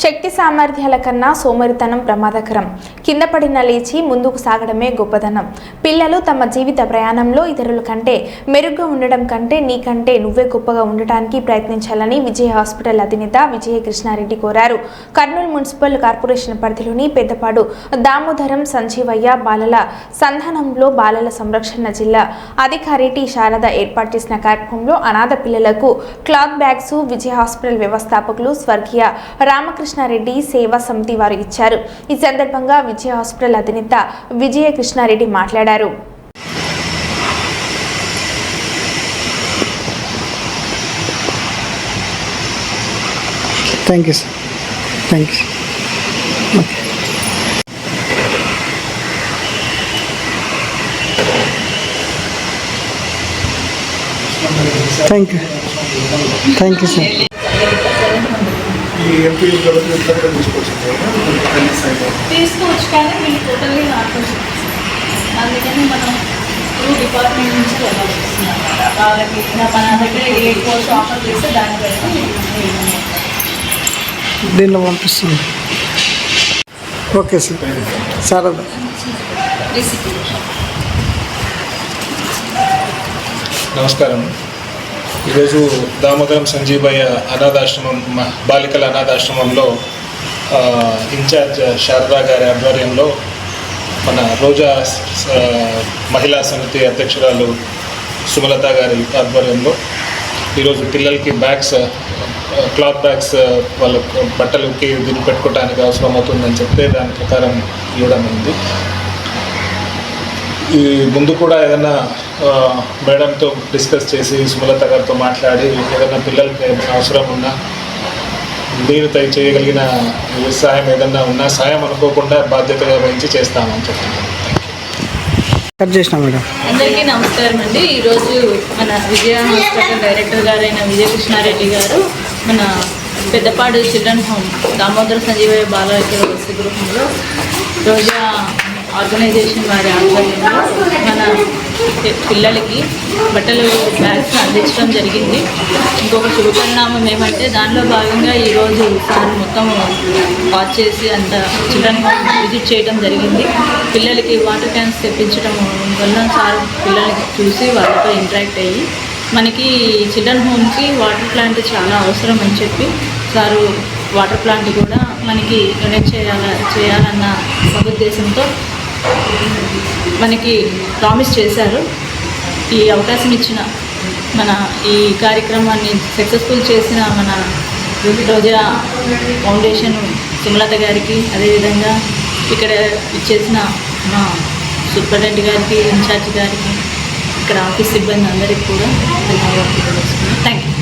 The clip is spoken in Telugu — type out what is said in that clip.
శక్తి సామర్థ్యాల కన్నా సోమరితనం ప్రమాదకరం. కింద పడిన లేచి ముందుకు సాగడమే గొప్పదనం. పిల్లలు తమ జీవిత ప్రయాణంలో ఇతరుల కంటే మెరుగ్గా ఉండడం కంటే నీకంటే నువ్వే గొప్పగా ఉండటానికి ప్రయత్నించాలని విజయ హాస్పిటల్ అధినేత విజయ కృష్ణారెడ్డి కోరారు. కర్నూలు మున్సిపల్ కార్పొరేషన్ పరిధిలోని పెద్దపాడు దామోదరం సంజీవయ్య బాలల సంధానంలో బాలల సంరక్షణ జిల్లా అధికారి టి. శారద ఏర్పాటు చేసిన కార్యక్రమంలో అనాథ పిల్లలకు క్లాత్ బ్యాగ్స్ విజయ హాస్పిటల్ వ్యవస్థాపకులు స్వర్గీయ రామకృష్ణారెడ్డి సేవా సమితి వారు ఇచ్చారు. ఈ సందర్భంగా విజయ హాస్పిటల్ అధినేత విజయ కృష్ణారెడ్డి మాట్లాడారు thank you sir thank you thank you sir ఈ ఎంపీ తీసుకోవచ్చు కానీ వీళ్ళు టోటల్లీ ఆపోజిట్ అందుకని మనం టూ డిపార్ట్మెంట్ నుంచి వెళ్ళాల్సి వస్తుంది వాళ్ళకి మన దగ్గర ఏ కోర్స్ ఆఫర్ చేస్తే దాన్ని బట్టి దీనిలో పంపిస్తుంది. Okay sir. రెసిపీ నమస్కారం. ఈరోజు దామోదరం సంజీవయ్య అనాథాశ్రమం బాలికల అనాథాశ్రమంలో ఇన్ఛార్జ్ శారదా గారి ఆధ్వర్యంలో మన రోజా మహిళా సమితి అధ్యక్షురాలు సుమలత గారి ఆధ్వర్యంలో ఈరోజు పిల్లలకి బ్యాగ్స్ క్లాత్ బ్యాగ్స్ వాళ్ళ బట్టలకి దీన్ని పెట్టుకోవడానికి అవసరం అవుతుందని చెప్తే దాని ప్రకారం ఇవ్వడం ఉంది. ఈ ముందు కూడా ఏదైనా మేడంతో డిస్కస్ చేసి సుమలత గారితో మాట్లాడి ఏదైనా పిల్లలకి ఏదైనా అవసరం ఉన్నా నేను తయ చేయగలిగిన సాయం ఏదన్నా ఉన్నా సాయం అనుకోకుండా బాధ్యతగా వహించి చేస్తామని చెప్తున్నాను. కట్ చేసిన మేడం. అందరికీ నమస్కారం అండి. ఈరోజు మన విజయ హాస్పిటల్ డైరెక్టర్ గారైన విజయకృష్ణారెడ్డి గారు మన పెద్దపాడు చిల్డ్రన్ హోమ్ దామోదర సంజీవయ్య బాలకిల వసతి గృహంలో రోజా ఆర్గనైజేషన్ వారి ఆధ్వర్యంలో మన పిల్లలకి బట్టలు బ్యాగ్స్ అందించడం జరిగింది. ఇంకొక శుభపరిణామం ఏమంటే దానిలో భాగంగా ఈరోజు సార్ మొత్తం వాచ్ చేసి అంత చిల్డ్రన్ విజిట్ చేయడం జరిగింది. పిల్లలకి వాటర్ క్యాన్స్ తెప్పించడం వల్ల సార్ పిల్లలకి చూసి వాళ్ళతో ఇంటరాక్ట్ అయ్యి మనకి చిల్డ్రన్ హోమ్కి వాటర్ ప్లాంట్ చాలా అవసరం అని చెప్పి సారు వాటర్ ప్లాంట్ కూడా మనకి డొనేట్ చేయాల చేయాలన్న సదుద్దేశంతో మనకి ప్రామిస్ చేశారు. ఈ అవకాశం ఇచ్చిన మన ఈ కార్యక్రమాన్ని సక్సెస్ఫుల్ చేసిన మన రోజా ఫౌండేషన్ సుమలత గారికి అదేవిధంగా ఇక్కడ ఇచ్చేసిన మా సూపరింటెండెంట్ గారికి ఇన్ఛార్జ్ గారికి ఇక్కడ ఆఫీస్ సిబ్బంది అందరికీ కూడా ధన్యవాదాలు థ్యాంక్ యూ